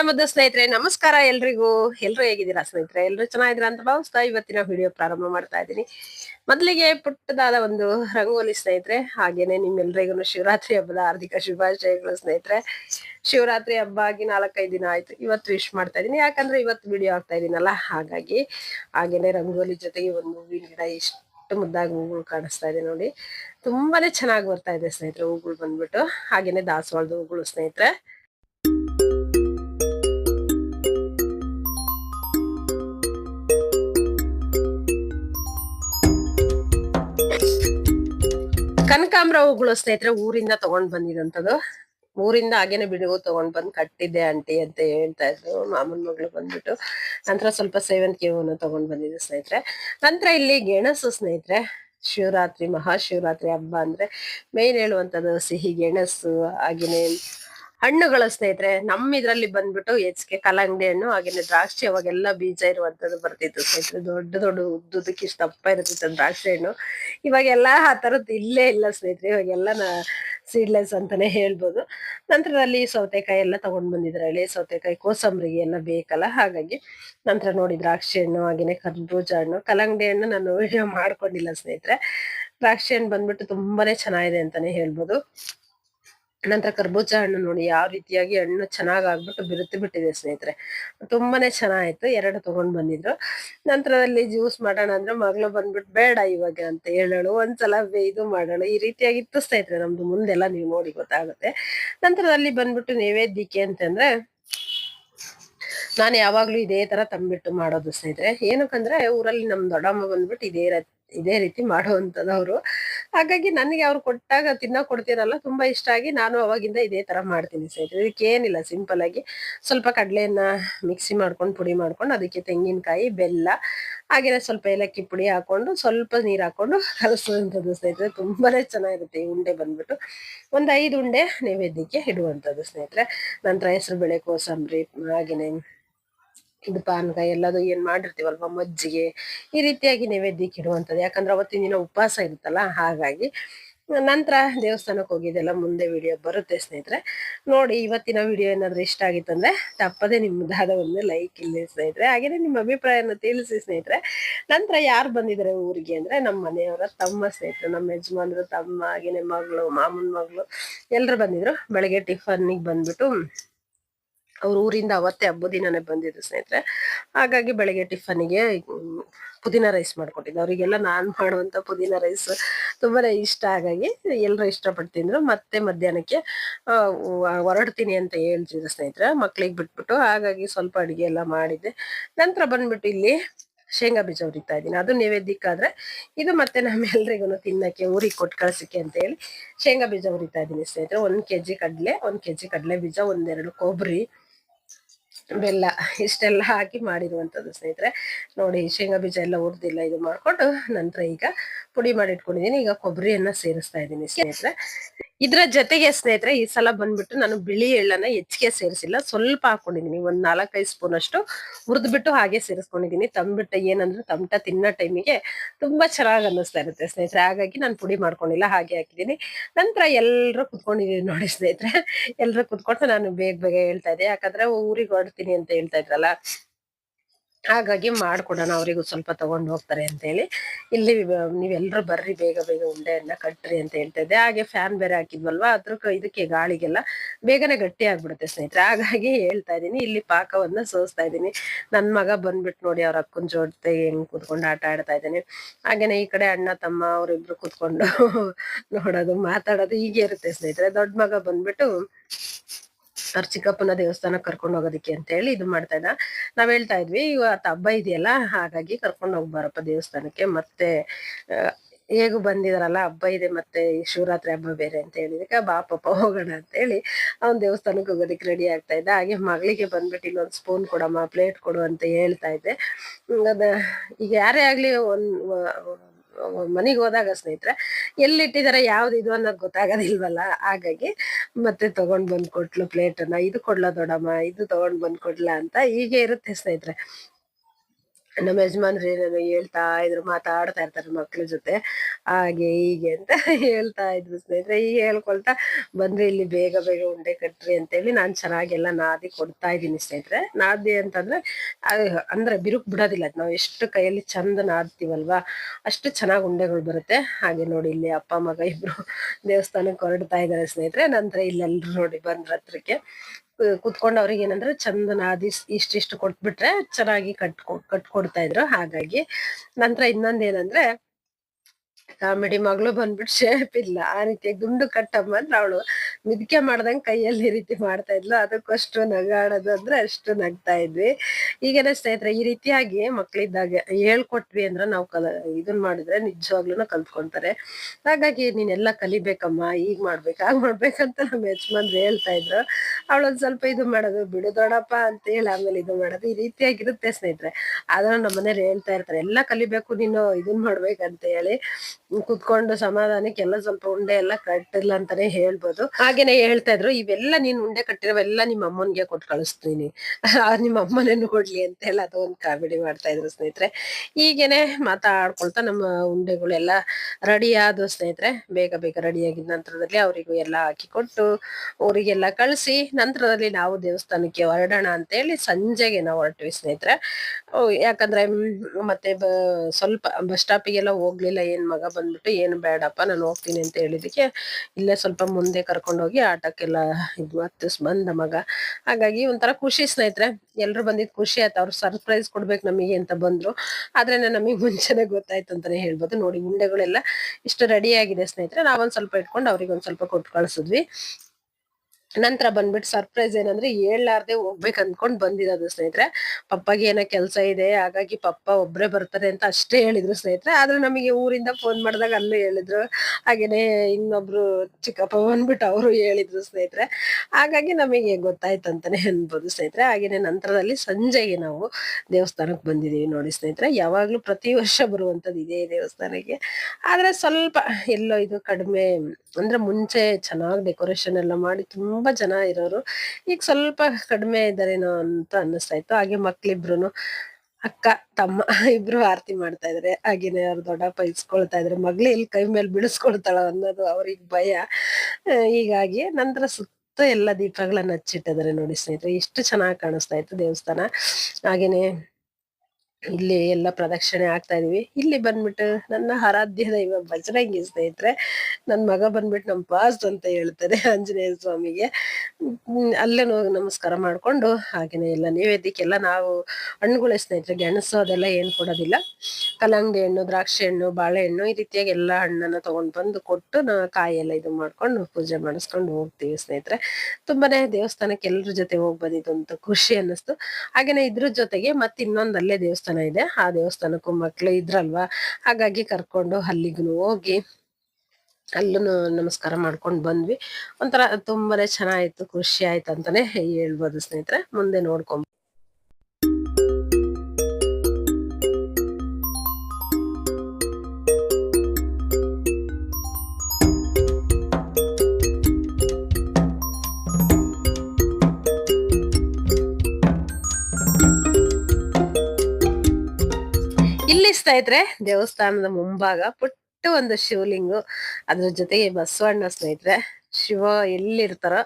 ನಮ್ಮದು ಸ್ನೇಹಿತರೆ, ನಮಸ್ಕಾರ ಎಲ್ರಿಗೂ. ಎಲ್ರು ಹೇಗಿದ್ದೀರಾ ಸ್ನೇಹಿತರೆ? ಎಲ್ರು ಚೆನ್ನಾಗಿದ್ದೀರಾ ಅಂತ ಭಾವಿಸ್ತಾ ಇವತ್ತಿನ ವಿಡಿಯೋ ಪ್ರಾರಂಭ ಮಾಡ್ತಾ ಇದ್ದೀನಿ. ಮೊದಲಿಗೆ ಪುಟ್ಟದಾದ ಒಂದು ರಂಗೋಲಿ ಸ್ನೇಹಿತರೆ, ಹಾಗೇನೆ ನಿಮ್ಮೆಲ್ರಿಗೂ ಶಿವರಾತ್ರಿ ಹಬ್ಬದ ಹಾರ್ದಿಕ ಶುಭಾಶಯಗಳು ಸ್ನೇಹಿತರೆ. ಶಿವರಾತ್ರಿ ಹಬ್ಬ ಆಗಿ ನಾಲ್ಕೈದು ದಿನ ಆಯ್ತು. ಇವತ್ತು ವಿಶ್ ಮಾಡ್ತಾ ಇದ್ದೀನಿ. ಯಾಕಂದ್ರೆ ಇವತ್ತು ವಿಡಿಯೋ ಆಗ್ತಾ ಇದೀನಲ್ಲ ಹಾಗಾಗಿ ಹಾಗೇನೆ ರಂಗೋಲಿ ಜೊತೆಗೆ ಒಂದು ಹೂವಿನ ಗಿಡ ಇಷ್ಟು ಮುದ್ದಾಗಿ ಹೂಗಳು ಕಾಣಿಸ್ತಾ ಇದೆ ನೋಡಿ. ತುಂಬಾನೇ ಚೆನ್ನಾಗಿ ಬರ್ತಾ ಇದೆ ಸ್ನೇಹಿತರೆ ಹೂಗಳು ಬಂದ್ಬಿಟ್ಟು. ಹಾಗೇನೆ ದಾಸವಾಳದ ಹೂಗಳು ಸ್ನೇಹಿತರೆ. ಕನಕಾಂಬ್ರ ಹೂಗಳು ಸ್ನೇಹಿತರೆ ಊರಿಂದ ತಗೊಂಡ್ ಬಂದಿದಂತದ್ದು ಊರಿಂದ ಹಾಗೇನೆ ಬಿಡುವು ತಗೊಂಡ್ ಬಂದ್ ಕಟ್ಟಿದ್ದೆ ಆಂಟಿ ಅಂತ ಹೇಳ್ತಾ ಇದ್ರು. ಮಾಮನ್ ಮಗಳು ಬಂದ್ಬಿಟ್ಟು ನಂತರ ಸ್ವಲ್ಪ ಸೇವಂತಿಗೆ ಹೂವನ್ನು ತಗೊಂಡ್ ಬಂದಿದ್ದೆ ಸ್ನೇಹಿತರೆ. ನಂತರ ಇಲ್ಲಿ ಗೆಣಸು ಸ್ನೇಹಿತರೆ, ಶಿವರಾತ್ರಿ, ಮಹಾಶಿವರಾತ್ರಿ ಹಬ್ಬ ಅಂದ್ರೆ ಮೇನ್ ಹೇಳುವಂತದ್ದು ಸಿಹಿ ಗೆಣಸು, ಹಾಗೇನೆ ಹಣ್ಣುಗಳ ಸ್ನೇಹಿತರೆ ನಮ್ಮ ಇದ್ರಲ್ಲಿ ಬಂದ್ಬಿಟ್ಟು ಹೆಚ್ಚಿಗೆ ಕಲ್ಲಂಗಡಿ ಹಣ್ಣು, ಹಾಗೇನೆ ದ್ರಾಕ್ಷಿ ಅವಾಗೆಲ್ಲ ಬೀಜ ಇರುವಂತದ್ದು ಬರ್ತಿತ್ತು ಸ್ನೇಹಿತರೆ. ದೊಡ್ಡ ದೊಡ್ಡ ಉದ್ದುದಕ್ಕೆ ಇಷ್ಟ ದಪ್ಪ ಇರುತ್ತಿತ್ತು ದ್ರಾಕ್ಷಿ ಹಣ್ಣು. ಇವಾಗೆಲ್ಲ ಆ ತರದ್ ಇಲ್ಲೇ ಇಲ್ಲ ಸ್ನೇಹಿತರೆ. ಇವಾಗೆಲ್ಲ ಸೀಡ್ಲೆಸ್ ಅಂತಾನೆ ಹೇಳ್ಬೋದು. ನಂತರದಲ್ಲಿ ಸೌತೆಕಾಯಿ ಎಲ್ಲ ತಗೊಂಡ್ ಬಂದಿದ್ರೆ. ಎಳೆ ಸೌತೆಕಾಯಿ ಕೋಸಂಬರಿಗೆ ಎಲ್ಲ ಬೇಕಲ್ಲ, ಹಾಗಾಗಿ ನಂತರ ನೋಡಿ ದ್ರಾಕ್ಷಿ ಹಣ್ಣು, ಹಾಗೇನೆ ಕರ್ಬೂಜ ಹಣ್ಣು, ಕಲ್ಲಂಗಡಿ ಹಣ್ಣು ನಾನು ವಿಡಿಯೋ ಮಾಡ್ಕೊಂಡಿಲ್ಲ ಸ್ನೇಹಿತರೆ. ದ್ರಾಕ್ಷಿ ಹಣ್ಣು ಬಂದ್ಬಿಟ್ಟು ತುಂಬಾನೇ ಚೆನ್ನಾಗಿದೆ ಅಂತಾನೆ ಹೇಳ್ಬೋದು. ನಂತರ ಕರ್ಬೂಜ ಹಣ್ಣು ನೋಡಿ ಯಾವ ರೀತಿಯಾಗಿ ಹಣ್ಣು ಚೆನ್ನಾಗಿ ಆಗ್ಬಿಟ್ಟು ಬಿರುತ್ತು ಬಿಟ್ಟಿದೆ ಸ್ನೇಹಿತರೆ. ತುಂಬಾನೇ ಚೆನ್ನಾಗಿತ್ತು ಎರಡು ತಗೊಂಡ್ ಬಂದಿದ್ರು. ನಂತರದಲ್ಲಿ ಜ್ಯೂಸ್ ಮಾಡೋಣ ಅಂದ್ರೆ ಮಗಳು ಬಂದ್ಬಿಟ್ಟು ಬೇಡ ಇವಾಗ ಅಂತ ಹೇಳೋಳು. ಒಂದ್ಸಲ ಇದು ಮಾಡೋಳು. ಈ ರೀತಿಯಾಗಿತ್ತು ಸ್ನೇಹಿತರೆ ನಮ್ದು ಮುಂದೆಲ್ಲ ನೀವು ನೋಡಿ ಗೊತ್ತಾಗುತ್ತೆ. ನಂತರದಲ್ಲಿ ಬಂದ್ಬಿಟ್ಟು ನೈವೇದ್ಯಕ್ಕೆ ಅಂತಂದ್ರೆ ನಾನು ಯಾವಾಗ್ಲೂ ಇದೇ ತರ ತಂಬಿಟ್ಟು ಮಾಡೋದು ಸ್ನೇಹಿತರೆ. ಏನಕ್ಕಂದ್ರೆ ಊರಲ್ಲಿ ನಮ್ ದೊಡ್ಡಮ್ಮ ಬಂದ್ಬಿಟ್ಟು ಇದೇ ಇದೇ ರೀತಿ ಮಾಡುವಂತದವ್ರು ಹಾಗಾಗಿ ನನಗೆ ಅವ್ರು ಕೊಟ್ಟಾಗ ತಿನ್ನೋ ಕೊಡ್ತೀರಲ್ಲ, ತುಂಬಾ ಇಷ್ಟ ಆಗಿ ನಾನು ಅವಾಗಿಂದ ಇದೇ ತರ ಮಾಡ್ತೀನಿ ಸ್ನೇಹಿತರೆ. ಇದಕ್ಕೆ ಏನಿಲ್ಲ ಸಿಂಪಲ್ ಆಗಿ ಸ್ವಲ್ಪ ಕಡಲೆಯನ್ನ ಮಿಕ್ಸಿ ಮಾಡ್ಕೊಂಡು, ಪುಡಿ ಮಾಡ್ಕೊಂಡು, ಅದಕ್ಕೆ ತೆಂಗಿನಕಾಯಿ, ಬೆಲ್ಲ ಹಾಗೆಯೇ ಸ್ವಲ್ಪ ಏಲಕ್ಕಿ ಪುಡಿ ಹಾಕೊಂಡು, ಸ್ವಲ್ಪ ನೀರು ಹಾಕೊಂಡು ಕಲಸುವಂಥದ್ದು ಸ್ನೇಹಿತರೆ. ತುಂಬಾನೇ ಚೆನ್ನಾಗಿರುತ್ತೆ ಈ ಉಂಡೆ ಬಂದ್ಬಿಟ್ಟು. ಒಂದು ಐದು ಉಂಡೆ ನೈವೇದ್ಯಕ್ಕೆ ಇಡುವಂಥದ್ದು ಸ್ನೇಹಿತರೆ. ನಂತರ ಹೆಸರು, ಬೇಳೆ, ಕೋಸಂಬರಿ, ಹಾಗೇನೆ ಇದು ಪಾನಕ ಎಲ್ಲದು ಏನ್ ಮಾಡಿರ್ತೀವಲ್ವ ಮಜ್ಜಿಗೆ, ಈ ರೀತಿಯಾಗಿ ನೈವೇದ್ಯಕ್ಕೆ ಇಡುವಂಥದ್ದು. ಯಾಕಂದ್ರೆ ಅವತ್ತಿನ ದಿನ ಉಪವಾಸ ಇರುತ್ತಲ್ಲ, ಹಾಗಾಗಿ ನಂತರ ದೇವಸ್ಥಾನಕ್ಕೆ ಹೋಗಿದ್ದೆಲ್ಲ ಮುಂದೆ ವಿಡಿಯೋ ಬರುತ್ತೆ ಸ್ನೇಹಿತರೆ. ನೋಡಿ, ಇವತ್ತಿನ ವಿಡಿಯೋ ಏನಾದ್ರೂ ಇಷ್ಟ ಆಗಿತ್ತು ಅಂದ್ರೆ ತಪ್ಪದೆ ನಿಮ್ಮದಾದ ಒಂದು ಲೈಕ್ ಇಲ್ಲಿ ಸ್ನೇಹಿತರೆ. ಹಾಗೆಯೇ ನಿಮ್ಮ ಅಭಿಪ್ರಾಯನ ತಿಳಿಸಿ ಸ್ನೇಹಿತರೆ. ನಂತರ ಯಾರು ಬಂದಿದ್ದಾರೆ ಊರಿಗೆ ಅಂದ್ರೆ ನಮ್ಮ ಮನೆಯವರ ತಮ್ಮ ಸ್ನೇಹಿತರು, ನಮ್ಮ ಯಜಮಾನರು, ತಮ್ಮ ಹಾಗೆಯೇ ಮಗಳು, ಮಾಮನ್ ಮಗಳು ಎಲ್ಲರೂ ಬಂದಿದ್ರು. ಬೆಳಗ್ಗೆ ಟಿಫನ್ನಿಗೆ ಬಂದ್ಬಿಟ್ಟು ಅವ್ರ ಊರಿಂದ ಅವತ್ತೇ ಹಬ್ಬ ದಿನನೇ ಬಂದಿದ್ರು ಸ್ನೇಹಿತರೆ. ಹಾಗಾಗಿ ಬೆಳಗ್ಗೆ ಟಿಫನ್ನಿಗೆ ಪುದೀನ ರೈಸ್ ಮಾಡ್ಕೊಟ್ಟಿದ್ದೆ ಅವರಿಗೆಲ್ಲ ನಾನು ಮಾಡುವಂಥ ಪುದೀನ ರೈಸ್ ತುಂಬಾ ಇಷ್ಟ. ಹಾಗಾಗಿ ಎಲ್ಲರೂ ಇಷ್ಟಪಟ್ಟು ತಿಂದರು. ಮತ್ತೆ ಮಧ್ಯಾಹ್ನಕ್ಕೆ ಹೊರಡ್ತೀನಿ ಅಂತ ಹೇಳ್ತಿದ್ರು ಸ್ನೇಹಿತರೆ. ಮಕ್ಳಿಗೆ ಬಿಟ್ಬಿಟ್ಟು, ಹಾಗಾಗಿ ಸ್ವಲ್ಪ ಅಡುಗೆ ಎಲ್ಲ ಮಾಡಿದ್ದೆ. ನಂತರ ಬಂದ್ಬಿಟ್ಟು ಇಲ್ಲಿ ಶೇಂಗಾ ಬೀಜ ಹುರಿತಾ ಇದ್ದೀನಿ. ಅದು ನೈವೇದ್ಯಕ್ಕಾದ್ರೆ ಇದು ಮತ್ತೆ ನಮ್ಮೆಲ್ರಿಗೂ ತಿನ್ನಕ್ಕೆ, ಊರಿಗೆ ಕೊಟ್ಟು ಕಳ್ಸಕ್ಕೆ ಅಂತ ಹೇಳಿ ಶೇಂಗಾ ಬೀಜ ಹುರಿತಾ ಇದ್ದೀನಿ ಸ್ನೇಹಿತರೆ. ಜಿ ಕಡಲೆ, ಒಂದು ಕೆ ಜಿ ಕಡಲೆ ಬೀಜ, ಒಂದೆರಡು ಕೊಬ್ಬರಿ ಬೆಲ್ಲ ಇಷ್ಟೆಲ್ಲ ಹಾಕಿ ಮಾಡಿರುವಂಥದ್ದು ಸ್ನೇಹಿತರೆ. ನೋಡಿ, ಶೇಂಗಾ ಬೀಜ ಎಲ್ಲ ಹುರಿದಿಲ್ಲ, ಇದು ಮಾಡಿಕೊಂಡು ನಂತರ ಈಗ ಪುಡಿ ಮಾಡಿ ಇಟ್ಕೊಂಡಿದ್ದೀನಿ ಈಗ ಕೊಬ್ಬರಿಯನ್ನು ಸೇರಿಸ್ತಾ ಇದ್ದೀನಿ ಸ್ನೇಹಿತರೆ. ಇದ್ರ ಜೊತೆಗೆ ಸ್ನೇಹಿತರೆ, ಈ ಸಲ ಬಂದ್ಬಿಟ್ಟು ನಾನು ಬಿಳಿ ಎಳ್ಳನ್ನ ಹೆಚ್ಚಿಗೆ ಸೇರಿಸಿಲ್ಲ. ಸ್ವಲ್ಪ ಹಾಕೊಂಡಿದೀನಿ. ಒಂದ್ ನಾಲ್ಕೈದು ಸ್ಪೂನ್ ಅಷ್ಟು ಹುರಿದ್ಬಿಟ್ಟು ಹಾಗೆ ಸೇರಿಸ್ಕೊಂಡಿದೀನಿ. ತಂಬ್ಬಿಟ್ಟು ಏನಂದ್ರೆ ತಮಟ ತಿನ್ನೋ ಟೈಮಿಗೆ ತುಂಬಾ ಚೆನ್ನಾಗಿ ಅನ್ನಿಸ್ತಾ ಇರುತ್ತೆ ಸ್ನೇಹಿತರೆ. ಹಾಗಾಗಿ ನಾನು ಪುಡಿ ಮಾಡ್ಕೊಂಡಿಲ್ಲ, ಹಾಗೆ ಹಾಕಿದೀನಿ. ನಂತರ ಎಲ್ಲರೂ ಕುತ್ಕೊಂಡಿದೀನಿ ನೋಡಿ ಸ್ನೇಹಿತರೆ. ಎಲ್ರು ಕುತ್ಕೊಂಡು ನಾನು ಬೇಗ ಬೇಗ ಹೇಳ್ತಾ ಇದ್ದೆ. ಯಾಕಂದ್ರೆ ಊರಿಗೆ ಹೊರಡ್ತೀನಿ ಅಂತ ಹೇಳ್ತಾ ಇದ್ರಲ್ಲ. ಹಾಗಾಗಿ ಮಾಡ್ಕೊಡೋಣ, ಅವರಿಗೂ ಸ್ವಲ್ಪ ತಗೊಂಡು ಹೋಗ್ತಾರೆ ಅಂತ ಹೇಳಿ ಇಲ್ಲಿ ನೀವೆಲ್ಲರೂ ಬರ್ರಿ, ಬೇಗ ಬೇಗ ಉಂಡೆಯನ್ನ ಕಟ್ಟ್ರಿ ಅಂತ ಹೇಳ್ತಾ ಇದ್ದೆ. ಹಾಗೆ ಫ್ಯಾನ್ ಬೇರೆ ಹಾಕಿದ್ವಲ್ವಾ, ಅದ್ರ ಇದಕ್ಕೆ ಗಾಳಿಗೆಲ್ಲ ಬೇಗನೆ ಗಟ್ಟಿ ಆಗ್ಬಿಡುತ್ತೆ ಸ್ನೇಹಿತರೆ. ಹಾಗಾಗಿ ಹೇಳ್ತಾ ಇದ್ದೀನಿ, ಇಲ್ಲಿ ಪಾಕವನ್ನ ಸೋಸ್ತಾ ಇದ್ದೀನಿ. ನನ್ನ ಮಗ ಬಂದ್ಬಿಟ್ಟು ನೋಡಿ ಅವ್ರ ಅಕ್ಕನ ಜೊತೆ ಹೆಂಗ್ ಕೂತ್ಕೊಂಡು ಆಟ ಆಡ್ತಾ ಇದ್ದಾನೆ. ಹಾಗೇನೆ ಈ ಕಡೆ ಅಣ್ಣ, ತಮ್ಮ ಅವರಿಬ್ರು ಕೂತ್ಕೊಂಡು ನೋಡೋದು, ಮಾತಾಡೋದು ಹೀಗೆ ಇರುತ್ತೆ ಸ್ನೇಹಿತರೆ. ದೊಡ್ಡ ಮಗ ಬಂದ್ಬಿಟ್ಟು ಅವ್ರ ಚಿಕ್ಕಪ್ಪನ ದೇವಸ್ಥಾನಕ್ಕೆ ಕರ್ಕೊಂಡು ಹೋಗೋದಕ್ಕೆ ಅಂತ ಹೇಳಿ ಇದು ಮಾಡ್ತಾ ಇದ್ದ. ನಾವ್ ಹೇಳ್ತಾ ಇದ್ವಿ ಇವತ್ತು ಹಬ್ಬ ಇದೆಯಲ್ಲ, ಹಾಗಾಗಿ ಕರ್ಕೊಂಡು ಹೋಗ್ಬಾರಪ್ಪ ದೇವಸ್ಥಾನಕ್ಕೆ. ಮತ್ತೆ ಹೇಗೂ ಬಂದಿದಾರಲ್ಲ, ಹಬ್ಬ ಇದೆ, ಮತ್ತೆ ಶಿವರಾತ್ರಿ ಹಬ್ಬ ಬೇರೆ ಅಂತ ಹೇಳಿದಕ್ಕೆ ಬಾ ಪಾಪ ಹೋಗೋಣ ಅಂತ ಹೇಳಿ ಅವ್ನ ದೇವಸ್ಥಾನಕ್ಕೆ ಹೋಗೋದಕ್ಕೆ ರೆಡಿ ಆಗ್ತಾ ಇದ್ದ. ಹಾಗೆ ಮಗಳಿಗೆ ಬಂದ್ಬಿಟ್ಟು ಇಲ್ಲೊಂದು ಸ್ಪೂನ್ ಕೊಡಮ್ಮ ಪ್ಲೇಟ್ ಕೊಡು ಅಂತ ಹೇಳ್ತಾ ಇದ್ದೆ. ಅದ, ಈಗ ಯಾರೇ ಆಗ್ಲಿ ಒಂದ್ ಮನೆಗೆ ಹೋದಾಗ ಸ್ನೇಹಿತರೆ ಎಲ್ಲಿಟ್ಟಿದ್ದಾರೆ ಯಾವ್ದು ಇದು ಅನ್ನೋದು ಗೊತ್ತಾಗೋದಿಲ್ವಲ್ಲ? ಹಾಗಾಗಿ ಮತ್ತೆ ತಗೊಂಡ್ ಬಂದ್ ಕೊಟ್ಲು ಪ್ಲೇಟ್ ಅನ್ನ, ಇದು ಕೊಡ್ಲಾ ದೊಡಮ್ಮ ಇದು ತಗೊಂಡ್ ಬಂದ್ ಕೊಡ್ಲಾ ಅಂತ ಹೀಗೆ ಇರುತ್ತೆ ಸ್ನೇಹಿತರೆ. ನಮ್ಮ ಯಜಮಾನ್ರು ಏನೇನು ಹೇಳ್ತಾ ಇದ್ರು, ಮಾತಾಡ್ತಾ ಇರ್ತಾರೆ ಮಕ್ಳ ಜೊತೆ. ಹಾಗೆ ಹೀಗೆ ಅಂತ ಹೇಳ್ತಾ ಇದ್ರು ಸ್ನೇಹಿತರೆ. ಈಗ ಹೇಳ್ಕೊಳ್ತಾ ಬಂದ್ರೆ ಇಲ್ಲಿ ಬೇಗ ಬೇಗ ಉಂಡೆ ಕಟ್ರಿ ಅಂತೇಳಿ ನಾನು ಚೆನ್ನಾಗೆಲ್ಲ ನಾದಿ ಕೊಡ್ತಾ ಇದ್ದೀನಿ ಸ್ನೇಹಿತರೆ. ನಾದಿ ಅಂತಂದ್ರೆ ಅಂದ್ರೆ ಬಿರುಕು ಬಿಡೋದಿಲ್ಲ. ನಾವು ಎಷ್ಟು ಕೈಯಲ್ಲಿ ಚಂದ ನಾದ್ತೀವಲ್ವಾ? ಅಷ್ಟು ಚೆನ್ನಾಗಿ ಉಂಡೆಗಳು ಬರುತ್ತೆ. ಹಾಗೆ ನೋಡಿ ಇಲ್ಲಿ ಅಪ್ಪ, ಮಗ ಇಬ್ರು ದೇವಸ್ಥಾನಕ್ಕೆ ಹೊರಡ್ತಾ ಇದ್ದಾರೆ ಸ್ನೇಹಿತರೆ. ನಂತರ ಇಲ್ಲೆಲ್ಲರೂ ನೋಡಿ ಬಂದ್ರ ಹತ್ರಕ್ಕೆ. ಕುತ್ಕೊಂಡು ಅವ್ರಿಗೆ ಏನಂದ್ರೆ ಚಂದನ ನಾದಿ ಇಷ್ಟಿಷ್ಟು ಕೊಟ್ಬಿಟ್ರೆ ಚೆನ್ನಾಗಿ ಕಟ್ ಕಟ್ಕೊಡ್ತಾ ಇದ್ರು. ಹಾಗಾಗಿ ನಂತರ ಇನ್ನೊಂದ್ ಏನಂದ್ರೆ ಕಾಮಿಡಿ ಮಗಳು ಬಂದ್ಬಿಟ್ಟು ಶೇಪ್ ಇಲ್ಲ. ಆ ರೀತಿ ಗುಂಡು ಕಟ್ಟಮ್ಮ ಅಂದ್ರೆ ಅವಳು ಮಿದ್ಕೆ ಮಾಡ್ದಂಗೆ ಕೈಯಲ್ಲಿ ಈ ರೀತಿ ಮಾಡ್ತಾ ಇದ್ಲು. ಅದಕ್ಕಷ್ಟು ನಗಾಡೋದು ಅಂದ್ರೆ ಅಷ್ಟು ನಗ್ತಾ ಇದ್ವಿ. ಈಗೆಲ್ಲ ಸ್ನೇಹಿತರೆ, ಈ ರೀತಿಯಾಗಿ ಮಕ್ಳಿದ್ದಾಗ ಹೇಳ್ಕೊಟ್ವಿ ಅಂದ್ರೆ ನಾವು ಕಲ ಇದನ್ ಮಾಡಿದ್ರೆ ನಿಜವಾಗ್ಲೂ ಕಲ್ತ್ಕೊಂತಾರೆ ಹಾಗಾಗಿ ನೀನೆಲ್ಲ ಕಲಿಬೇಕಮ್ಮ, ಈಗ ಮಾಡ್ಬೇಕು ಹಾಗ್ ಮಾಡ್ಬೇಕಂತ ನಮ್ಮ ಯಜಮಾನ್ರು ಹೇಳ್ತಾ ಇದ್ರು. ಅವಳೊಂದ್ ಸ್ವಲ್ಪ ಇದು ಮಾಡೋದು ಬಿಡು ದೊಡಪ್ಪ ಅಂತ ಹೇಳಿ ಆಮೇಲೆ ಇದು ಮಾಡೋದು ಈ ರೀತಿಯಾಗಿರುತ್ತೆ ಸ್ನೇಹಿತರೆ. ಆದ್ರೆ ನಮ್ಮ ಮನೇಲಿ ಹೇಳ್ತಾ ಇರ್ತಾರೆ, ಎಲ್ಲ ಕಲಿಬೇಕು, ನೀನು ಇದನ್ ಮಾಡ್ಬೇಕಂತ ಹೇಳಿ. ಕುತ್ಕೊಂಡು ಸಮಾಧಾನಕ್ಕೆ ಎಲ್ಲ ಸ್ವಲ್ಪ ಉಂಡೆ ಎಲ್ಲ ಕಟ್ಟಿಲ್ಲ ಅಂತಾನೆ ಹೇಳ್ಬೋದು. ಹಾಗೇನೆ ಹೇಳ್ತಾ ಇದ್ರು, ಇವೆಲ್ಲ ನೀನ್ ಉಂಡೆ ಕಟ್ಟಿರೋವೆಲ್ಲ ನಿಮ್ಮ ಅಮ್ಮನ್ಗೆ ಕೊಟ್ ಕಳಿಸ್ತೀನಿ. ನಿಮ್ಮ ಅಮ್ಮನೇನು ಕೊಡ್ಲಿ ಅಂತ ಹೇಳಿ ಅದು ಒಂದು ಕಾಮಿಡಿ ಮಾಡ್ತಾ ಇದ್ರು ಸ್ನೇಹಿತರೆ. ಹೀಗೇನೆ ಮಾತಾಡ್ಕೊಳ್ತಾ ನಮ್ಮ ಉಂಡೆಗಳೆಲ್ಲ ರೆಡಿ ಆದವು ಸ್ನೇಹಿತರೆ. ಬೇಗ ಬೇಗ ರೆಡಿ ಆಗಿದ ನಂತರದಲ್ಲಿ ಅವರಿಗೂ ಎಲ್ಲ ಹಾಕಿಕೊಟ್ಟು ಕೊಟ್ಟು ಊರಿಗೆಲ್ಲ ಕಳಿಸಿ, ನಂತರದಲ್ಲಿ ನಾವು ದೇವಸ್ಥಾನಕ್ಕೆ ಹೊರಡೋಣ ಅಂತ ಹೇಳಿ ಸಂಜೆಗೆ ನಾವು ಹೊರಟ್ವಿ ಸ್ನೇಹಿತರೆ. ಯಾಕಂದ್ರೆ ಮತ್ತೆ ಸ್ವಲ್ಪ ಬಸ್ ಸ್ಟಾಪಿಗೆಲ್ಲ ಹೋಗ್ಲಿಲ್ಲ ಏನ್ ಮಗ? ಬಂದ್ಬಿಟ್ಟು ಏನು ಬೇಡಪ್ಪ, ನಾನು ಹೋಗ್ತೀನಿ ಅಂತ ಹೇಳಿದಕ್ಕೆ ಇಲ್ಲೇ ಸ್ವಲ್ಪ ಮುಂದೆ ಕರ್ಕೊಂಡೋಗಿ ಆಟಕ್ಕೆಲ್ಲ ಇದು ಹತ್ತಿಸ್ ಬಂದ ಮಗ. ಹಾಗಾಗಿ ಒಂಥರ ಖುಷಿ ಸ್ನೇಹಿತರೆ ಎಲ್ಲರೂ ಬಂದಿದ್ದು ಖುಷಿ ಆಯ್ತು. ಅವ್ರು ಸರ್ಪ್ರೈಸ್ ಕೊಡ್ಬೇಕು ನಮಗೆ ಅಂತ ಬಂದ್ರು. ಆದ್ರೆ ನಮಗೆ ಮುಂಚೆನೆ ಗೊತ್ತಾಯ್ತು ಅಂತಾನೆ ಹೇಳ್ಬೋದು. ನೋಡಿ, ಉಂಡೆಗಳೆಲ್ಲ ಇಷ್ಟು ರೆಡಿ ಆಗಿದೆ ಸ್ನೇಹಿತರೆ. ನಾವೊಂದು ಸ್ವಲ್ಪ ಇಟ್ಕೊಂಡು ಅವ್ರಿಗೆ ಒಂದ್ ಸ್ವಲ್ಪ ಕೊಟ್ಟು ಕಳ್ಸಿದ್ವಿ. ನಂತರ ಬಂದ್ಬಿಟ್ಟು ಸರ್ಪ್ರೈಸ್ ಏನಂದ್ರೆ ಹೇಳಲಾರ್ದೆ ಹೋಗ್ಬೇಕು ಅನ್ಕೊಂಡ್ ಬಂದಿರೋದು ಸ್ನೇಹಿತರೆ. ಪಪ್ಪಗೆ ಏನೋ ಕೆಲಸ ಇದೆ, ಹಾಗಾಗಿ ಪಪ್ಪ ಒಬ್ಬರೇ ಬರ್ತಾರೆ ಅಂತ ಅಷ್ಟೇ ಹೇಳಿದ್ರು ಸ್ನೇಹಿತರೆ. ಆದ್ರೆ ನಮಗೆ ಊರಿಂದ ಫೋನ್ ಮಾಡಿದಾಗ ಅಲ್ಲೂ ಹೇಳಿದ್ರು. ಹಾಗೇನೆ ಇನ್ನೊಬ್ರು ಚಿಕ್ಕಪ್ಪ ಬಂದ್ಬಿಟ್ಟು ಅವರು ಹೇಳಿದ್ರು ಸ್ನೇಹಿತರೆ. ಹಾಗಾಗಿ ನಮಗೆ ಗೊತ್ತಾಯ್ತು ಅಂತಾನೆ ಅನ್ಬೋದು ಸ್ನೇಹಿತರೆ. ಹಾಗೇನೆ ನಂತರದಲ್ಲಿ ಸಂಜೆಗೆ ನಾವು ದೇವಸ್ಥಾನಕ್ಕೆ ಬಂದಿದ್ದೀವಿ ನೋಡಿ ಸ್ನೇಹಿತರೆ. ಯಾವಾಗ್ಲೂ ಪ್ರತಿ ವರ್ಷ ಬರುವಂತದ್ದು ಇದೇ ದೇವಸ್ಥಾನಕ್ಕೆ. ಆದ್ರೆ ಸ್ವಲ್ಪ ಎಲ್ಲೋ ಇದು ಕಡಿಮೆ, ಅಂದ್ರೆ ಮುಂಚೆ ಚೆನ್ನಾಗಿ ಡೆಕೋರೇಷನ್ ಎಲ್ಲ ಮಾಡಿ ತುಂಬಾ ಜನ ಇರೋರು. ಈಗ ಸ್ವಲ್ಪ ಕಡಿಮೆ ಇದಾರೇನೋ ಅಂತ ಅನ್ನಿಸ್ತಾ ಇತ್ತು. ಹಾಗೆ ಮಕ್ಳಿಬ್ರು ಅಕ್ಕ, ತಮ್ಮ ಇಬ್ರು ಆರತಿ ಮಾಡ್ತಾ ಇದಾರೆ. ಹಾಗೇನೆ ಅವ್ರ ದೊಡ್ಡಪ್ಪ ಇಸ್ಕೊಳ್ತಾ ಇದಾರೆ. ಮಗ್ಳು ಇಲ್ಲಿ ಕೈ ಮೇಲೆ ಬಿಡಿಸ್ಕೊಳ್ತಾಳ ಅನ್ನೋದು ಅವ್ರಿಗೆ ಭಯ. ಹೀಗಾಗಿ ನಂತರ ಸುತ್ತ ಎಲ್ಲ ದೀಪಗಳನ್ನ ಹಚ್ಚಿಟ್ಟಿದ್ದಾರೆ ನೋಡಿ ಸ್ನೇಹಿತರೆ. ಎಷ್ಟು ಚೆನ್ನಾಗಿ ಕಾಣಿಸ್ತಾ ಇತ್ತು ದೇವಸ್ಥಾನ. ಹಾಗೇನೆ ಇಲ್ಲಿ ಎಲ್ಲ ಪ್ರದಕ್ಷಿಣೆ ಆಗ್ತಾ ಇದೀವಿ. ಇಲ್ಲಿ ಬಂದ್ಬಿಟ್ಟು ನನ್ನ ಆರಾಧ್ಯ ದೈವ ಬಜರಂಗಿ ಸ್ನೇಹಿತರೆ. ನನ್ ಮಗ ಬಂದ್ಬಿಟ್ಟು ನಮ್ಮ ಪಾಸ್ಟ್ ಅಂತ ಹೇಳ್ತಾರೆ ಆಂಜನೇಯ ಸ್ವಾಮಿಗೆ. ಅಲ್ಲೇ ಹೋಗಿ ನಮಸ್ಕಾರ ಮಾಡ್ಕೊಂಡು ಹಾಗೇನೆ ಎಲ್ಲ ನೈವೇದ್ಯಕ್ಕೆಲ್ಲ ನಾವು ಹಣ್ಣುಗಳ ಸ್ನೇಹಿತರೆ ಗೆಣಸು ಅದೆಲ್ಲ ಏನು ಕೊಡೋದಿಲ್ಲ. ಕಲ್ಲಂಗಡಿ ಹಣ್ಣು, ದ್ರಾಕ್ಷಿ ಹಣ್ಣು ಬಾಳೆಹಣ್ಣು ಈ ರೀತಿಯಾಗಿ ಎಲ್ಲಾ ಹಣ್ಣನ್ನು ತಗೊಂಡ್ ಬಂದು ಕೊಟ್ಟು ನಾವು ಕಾಯಿ ಎಲ್ಲ ಇದು ಮಾಡ್ಕೊಂಡು ಪೂಜೆ ಮಾಡಿಸ್ಕೊಂಡು ಹೋಗ್ತೀವಿ ಸ್ನೇಹಿತರೆ. ತುಂಬಾನೇ ದೇವಸ್ಥಾನಕ್ಕೆ ಎಲ್ಲರ ಜೊತೆ ಹೋಗಿ ಬಂದಿದ್ದು ಅಂತ ಖುಷಿ ಅನ್ನಿಸ್ತು. ಹಾಗೇನೆ ಇದ್ರ ಜೊತೆಗೆ ಮತ್ತೆ ಇನ್ನೊಂದಲ್ಲೇ ದೇವಸ್ಥಾನ ಇದೆ. ಆ ದೇವಸ್ಥಾನಕ್ಕೂ ಮಕ್ಕಳು ಇದ್ರಲ್ವಾ? ಹಾಗಾಗಿ ಕರ್ಕೊಂಡು ಅಲ್ಲಿಗೂ ಹೋಗಿ ಅಲ್ಲೂ ನಮಸ್ಕಾರ ಮಾಡ್ಕೊಂಡು ಬಂದ್ವಿ. ಒಂಥರ ತುಂಬಾನೇ ಚೆನ್ನಾಗಿತ್ತು, ಖುಷಿ ಆಯ್ತು ಅಂತಾನೆ ಹೇಳ್ಬೋದು ಸ್ನೇಹಿತರೆ. ಮುಂದೆ ನೋಡ್ಕೊಂಬ ಇಲ್ಲಿ ಸ್ನೇಹಿತರೆ ದೇವಸ್ಥಾನದ ಮುಂಭಾಗ ಪುಟ್ಟ ಒಂದು ಶಿವಲಿಂಗು. ಅದ್ರ ಜೊತೆಗೆ ಬಸವಣ್ಣ ಸ್ನೇಹಿತರೆ, ಶಿವ ಎಲ್ಲಿರ್ತಾರೋ,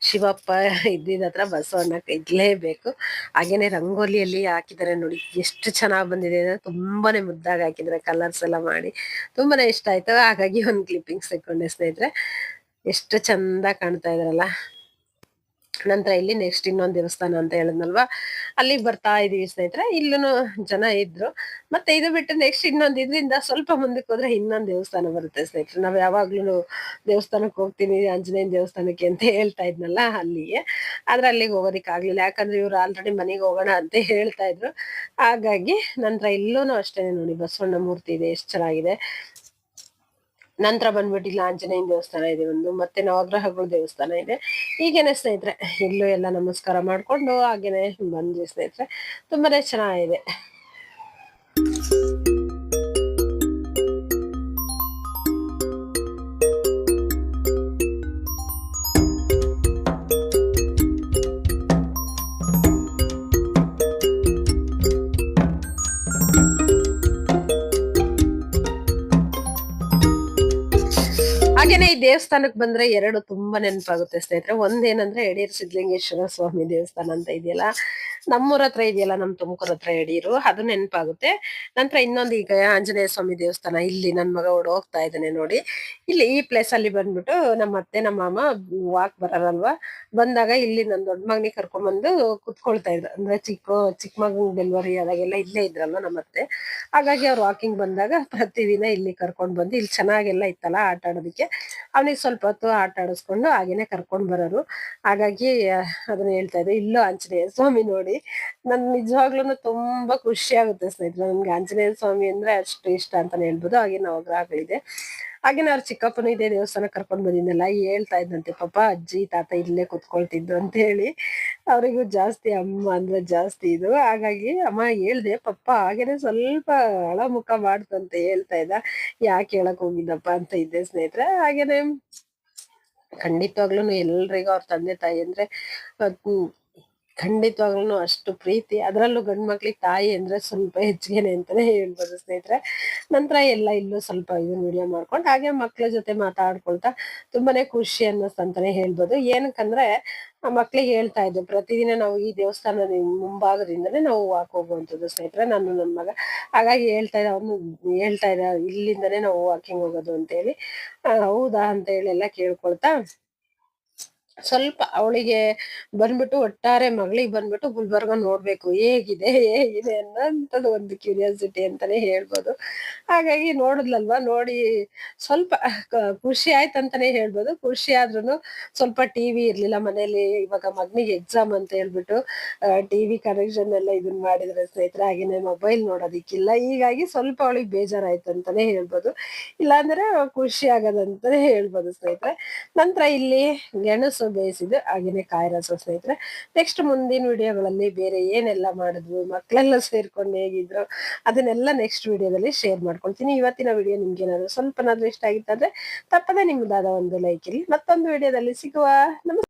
ಶಿವಪ್ಪ ಇದ್ದಿದ ಹತ್ರ ಬಸವಣ್ಣ ಇಡ್ಲೇಬೇಕು. ಹಾಗೇನೆ ರಂಗೋಲಿಯಲ್ಲಿ ಹಾಕಿದ್ದಾರೆ ನೋಡಿ, ಎಷ್ಟು ಚೆನ್ನಾಗಿ ಬಂದಿದೆ ಅಂದ್ರೆ ತುಂಬಾನೇ ಮುದ್ದಾಗಿ ಹಾಕಿದ್ರೆ ಕಲರ್ಸ್ ಎಲ್ಲ ಮಾಡಿ. ತುಂಬಾನೇ ಇಷ್ಟ ಆಯ್ತು. ಹಾಗಾಗಿ ಒಂದು ಕ್ಲಿಪ್ಪಿಂಗ್ಸ್ ತಕೊಂಡೆ ಸ್ನೇಹಿತರೆ. ಎಷ್ಟು ಚಂದ ಕಾಣ್ತಾ ಇದ್ರಲ್ಲ. ನಂತರ ಇಲ್ಲಿ ನೆಕ್ಸ್ಟ್ ಇನ್ನೊಂದು ದೇವಸ್ಥಾನ ಅಂತ ಹೇಳಿದ್ನಲ್ವಾ? ಅಲ್ಲಿ ಬರ್ತಾ ಇದೀವಿ ಸ್ನೇಹಿತರೆ. ಇಲ್ಲೂ ಜನ ಇದ್ರು. ಮತ್ತೆ ಇದು ಬಿಟ್ಟು ನೆಕ್ಸ್ಟ್ ಇನ್ನೊಂದು ಇದರಿಂದ ಸ್ವಲ್ಪ ಮುಂದಕ್ಕೆ ಹೋದ್ರೆ ಇನ್ನೊಂದು ದೇವಸ್ಥಾನ ಬರುತ್ತೆ ಸ್ನೇಹಿತರೆ. ನಾವ್ ಯಾವಾಗ್ಲೂ ದೇವಸ್ಥಾನಕ್ಕೆ ಹೋಗ್ತೀನಿ, ಆಂಜನೇಯನ ದೇವಸ್ಥಾನಕ್ಕೆ ಅಂತ ಹೇಳ್ತಾ ಇದ್ನಲ್ಲ ಅಲ್ಲಿಗೆ. ಆದ್ರೆ ಅಲ್ಲಿಗೆ ಹೋಗೋದಿಕ್ ಆಗ್ಲಿಲ್ಲ. ಯಾಕಂದ್ರೆ ಇವ್ರು ಆಲ್ರೆಡಿ ಮನೆಗೆ ಹೋಗೋಣ ಅಂತ ಹೇಳ್ತಾ ಇದ್ರು. ಹಾಗಾಗಿ ನಂತರ ಇಲ್ಲೂ ಅಷ್ಟೇನೆ ನೋಡಿ ಬಸವಣ್ಣ ಮೂರ್ತಿ ಇದೆ. ಎಷ್ಟು ಚೆನ್ನಾಗಿದೆ. ನಂತರ ಬಂದ್ಬಿಟ್ಟು ಇಲ್ಲಿ ಆಂಜನೇಯನ ದೇವಸ್ಥಾನ ಇದೆ ಒಂದು, ಮತ್ತೆ ನವಗ್ರಹಗಳ ದೇವಸ್ಥಾನ ಇದೆ. ಹೀಗೇನೆ ಸ್ನೇಹಿತರೆ, ಇಲ್ಲೂ ಎಲ್ಲ ನಮಸ್ಕಾರ ಮಾಡ್ಕೊಂಡು ಹಾಗೇನೆ ಬಂದ್ವಿ ಸ್ನೇಹಿತರೆ. ತುಂಬಾನೇ ಚೆನ್ನಾಗಿದೆ. ದೇವಸ್ಥಾನಕ್ ಬಂದ್ರೆ ಎರಡು ತುಂಬಾ ನೆನಪಾಗುತ್ತೆ ಸ್ನೇಹಿತರೆ. ಒಂದೇನಂದ್ರೆ ಎಡೀರ್ ಸಿದ್ಧಲಿಂಗೇಶ್ವರ ಸ್ವಾಮಿ ದೇವಸ್ಥಾನ ಅಂತ ಇದೆಯಲ್ಲ, ನಮ್ಮೂರ ಹತ್ರ ಇದೆಯಲ್ಲ, ನಮ್ ತುಮಕೂರ ಹತ್ರ ಎಡೀರು ಅದು ನೆನಪಾಗುತ್ತೆ. ನಂತರ ಇನ್ನೊಂದು ಈಗ ಆಂಜನೇಯ ಸ್ವಾಮಿ ದೇವಸ್ಥಾನ, ಇಲ್ಲಿ ನನ್ ಮಗ ಓಡ್ ಹೋಗ್ತಾ ಇದ್ದಾನೆ ನೋಡಿ. ಇಲ್ಲಿ ಈ ಪ್ಲೇಸ್ ಅಲ್ಲಿ ಬಂದ್ಬಿಟ್ಟು ನಮ್ಮ ಅತ್ತೆ, ನಮ್ಮ ಮಾಮ ವಾಕ್ ಬರಲ್ವಾ? ಬಂದಾಗ ಇಲ್ಲಿ ನನ್ನ ದೊಡ್ಡ ಮಗನಿಗೆ ಕರ್ಕೊಂಡ್ಬಂದು ಕುತ್ಕೊಳ್ತಾ ಇದ್ರು. ಅಂದ್ರೆ ಚಿಕ್ಕ ಚಿಕ್ಕ ಮಗನ ಡೆಲಿವರಿ ಆದಾಗೆಲ್ಲ ಇಲ್ಲೇ ಇದ್ರಲ್ಲ ನಮ್ಮ ಅತ್ತೆ. ಹಾಗಾಗಿ ಅವ್ರು ವಾಕಿಂಗ್ ಬಂದಾಗ ಪ್ರತಿದಿನ ಇಲ್ಲಿ ಕರ್ಕೊಂಡು ಬಂದು, ಇಲ್ಲಿ ಚೆನ್ನಾಗೆಲ್ಲ ಇತ್ತಲ್ಲ ಆಟ ಆಡೋದಕ್ಕೆ. ಅವನಿಗೆ ಸ್ವಲ್ಪ ಹೊತ್ತು ಆಟ ಆಡಿಸ್ಕೊಂಡು ಹಾಗೇನೆ ಕರ್ಕೊಂಡು ಬರೋರು. ಹಾಗಾಗಿ ಅದನ್ನ ಹೇಳ್ತಾ ಇದ್ದೆ. ಇಲ್ಲೋ ಆಂಜನೇಯ ಸ್ವಾಮಿ ನೋಡಿ. ನನ್ ನಿಜವಾಗ್ಲೂ ತುಂಬಾ ಖುಷಿ ಆಗುತ್ತೆ ಸ್ನೇಹಿತರೆ. ನನ್ಗೆ ಆಂಜನೇಯ ಸ್ವಾಮಿ ಅಂದ್ರೆ ಅಷ್ಟು ಇಷ್ಟ ಅಂತಾನೆ ಹೇಳ್ಬೋದು. ಹಾಗೆ ನವಗ್ರಹಗಳಿದೆ ಹಾಗೆ ಅವ್ರ ಚಿಕ್ಕಪ್ಪನ ಇದೇ ದೇವಸ್ಥಾನ ಕರ್ಕೊಂಡ್ ಬಂದಿದ್ದೆಲ್ಲ ಹೇಳ್ತಾ ಇದ್ದಂತೆ ಪಾಪ ಅಜ್ಜಿ, ತಾತ ಇಲ್ಲೇ ಕುತ್ಕೊಳ್ತಿದ್ರು ಅಂತ ಹೇಳಿ ಅವರಿಗೂ ಜಾಸ್ತಿ ಅಮ್ಮ ಅಂದ್ರೆ ಜಾಸ್ತಿ ಇದು. ಹಾಗಾಗಿ ಅಮ್ಮ ಹೇಳ್ದೆ, ಪಪ್ಪ, ಹಾಗೇನೆ ಸ್ವಲ್ಪ ಅಳ ಮುಖ ಮಾಡ್ತಂತೆ ಹೇಳ್ತಾ ಇದ್ದ. ಯಾಕೆ ಹೇಳಕ್ ಹೋಗಿದ್ದಪ್ಪ ಅಂತ ಇದ್ದೆ ಸ್ನೇಹಿತರೆ. ಹಾಗೇನೆ ಖಂಡಿತವಾಗ್ಲೂ ಎಲ್ರಿಗೂ ಅವ್ರ ತಂದೆ ತಾಯಿ ಅಂದ್ರೆ ಅದ್ ಖಂಡಿತವಾಗ್ಲೂ ಅಷ್ಟು ಪ್ರೀತಿ. ಅದರಲ್ಲೂ ಗಂಡು ಮಕ್ಳಿಗೆ ತಾಯಿ ಅಂದ್ರೆ ಸ್ವಲ್ಪ ಹೆಚ್ಚಿಗೆನೆ ಅಂತಾನೆ ಹೇಳ್ಬೋದು ಸ್ನೇಹಿತರೆ. ನಂತರ ಎಲ್ಲ ಇಲ್ಲೂ ಸ್ವಲ್ಪ ಇದನ್ನ ವಿಡಿಯೋ ಮಾಡ್ಕೊಂಡು ಹಾಗೆ ಮಕ್ಳ ಜೊತೆ ಮಾತಾಡ್ಕೊಳ್ತಾ ತುಂಬಾನೇ ಖುಷಿ ಅನ್ನಿಸ್ತಂತಾನೆ ಹೇಳ್ಬೋದು. ಏನಕ್ಕಂದ್ರೆ, ಆ ಮಕ್ಳಿಗೆ ಹೇಳ್ತಾ ಇದ್ದೆ, ಪ್ರತಿದಿನ ನಾವು ಈ ದೇವಸ್ಥಾನದ ಮುಂಭಾಗದಿಂದನೇ ನಾವು ವಾಕ್ ಹೋಗುವಂಥದ್ದು ಸ್ನೇಹಿತರೆ, ನಾನು ನನ್ನ ಮಗ. ಹಾಗಾಗಿ ಹೇಳ್ತಾ ಇದ್ದ, ಅವನು ಹೇಳ್ತಾ ಇದ್ದ, ಇಲ್ಲಿಂದನೇ ನಾವು ವಾಕಿಂಗ್ ಹೋಗೋದು ಅಂತ ಹೇಳಿ ಹೌದಾ ಅಂತ ಹೇಳಿ ಎಲ್ಲ ಕೇಳ್ಕೊಳ್ತಾ ಸ್ವಲ್ಪ ಅವಳಿಗೆ ಬಂದ್ಬಿಟ್ಟು ಒಟ್ಟಾರೆ ಮಗಳಿಗೆ ಬಂದ್ಬಿಟ್ಟು ಗುಲ್ಬರ್ಗ ನೋಡ್ಬೇಕು. ಹೇಗಿದೆ ಹೇಗಿದೆ ಅನ್ನೋಂಥದ್ದು ಒಂದು ಕ್ಯೂರಿಯಾಸಿಟಿ ಅಂತಾನೆ ಹೇಳ್ಬೋದು. ಹಾಗಾಗಿ ನೋಡಿದ್ಲಲ್ವಾ? ನೋಡಿ ಸ್ವಲ್ಪ ಖುಷಿ ಆಯ್ತು ಅಂತಾನೆ ಹೇಳ್ಬೋದು. ಖುಷಿ ಆದ್ರೂನು ಸ್ವಲ್ಪ ಟಿವಿ ಇರ್ಲಿಲ್ಲ ಮನೇಲಿ ಇವಾಗ ಮಗನಿಗೆ ಎಕ್ಸಾಮ್ ಅಂತ ಹೇಳ್ಬಿಟ್ಟು ಟಿವಿ ಕನೆಕ್ಷನ್ ಎಲ್ಲ ಇದನ್ನ ಮಾಡಿದ್ರೆ ಸ್ನೇಹಿತರೆ, ಹಾಗೇನೆ ಮೊಬೈಲ್ ನೋಡೋದಿಕ್ಕಿಲ್ಲ. ಹೀಗಾಗಿ ಸ್ವಲ್ಪ ಅವಳಿಗೆ ಬೇಜಾರಾಯ್ತು ಅಂತಾನೆ ಹೇಳ್ಬೋದು. ಇಲ್ಲಾಂದ್ರೆ ಖುಷಿ ಆಗದಂತಾನೆ ಹೇಳ್ಬೋದು ಸ್ನೇಹಿತರೆ. ನಂತರ ಇಲ್ಲಿ ಗೆಣಸು ಬೇಯಿಸಿದ್ದು ಹಾಗೇನೆ ಕಾಯಿ ರಸ ಸ್ನೇಹಿತರೆ ನೆಕ್ಸ್ಟ್ ಮುಂದಿನ ವಿಡಿಯೋಗಳಲ್ಲಿ ಬೇರೆ ಏನೆಲ್ಲ ಮಾಡಿದ್ವು ಮಕ್ಕಳೆಲ್ಲ ಸೇರ್ಕೊಂಡು ಹೇಗಿದ್ರು, ಅದನ್ನೆಲ್ಲ ನೆಕ್ಸ್ಟ್ ವಿಡಿಯೋದಲ್ಲಿ ಶೇರ್ ಮಾಡ್ಕೊಳ್ತೀನಿ. ಇವತ್ತಿನ ವಿಡಿಯೋ ನಿಮ್ಗೆ ಏನಾದ್ರು ಸ್ವಲ್ಪನಾದ್ರೂ ಇಷ್ಟ ಆಗಿತ್ತಂದ್ರೆ, ತಪ್ಪದೆ ನಿಮ್ಮದಾದ ಒಂದು ಲೈಕ್ ಇರಿ ಮತ್ತೊಂದು ವಿಡಿಯೋದಲ್ಲಿ ಸಿಗುವ. ನಮಸ್ಕಾರ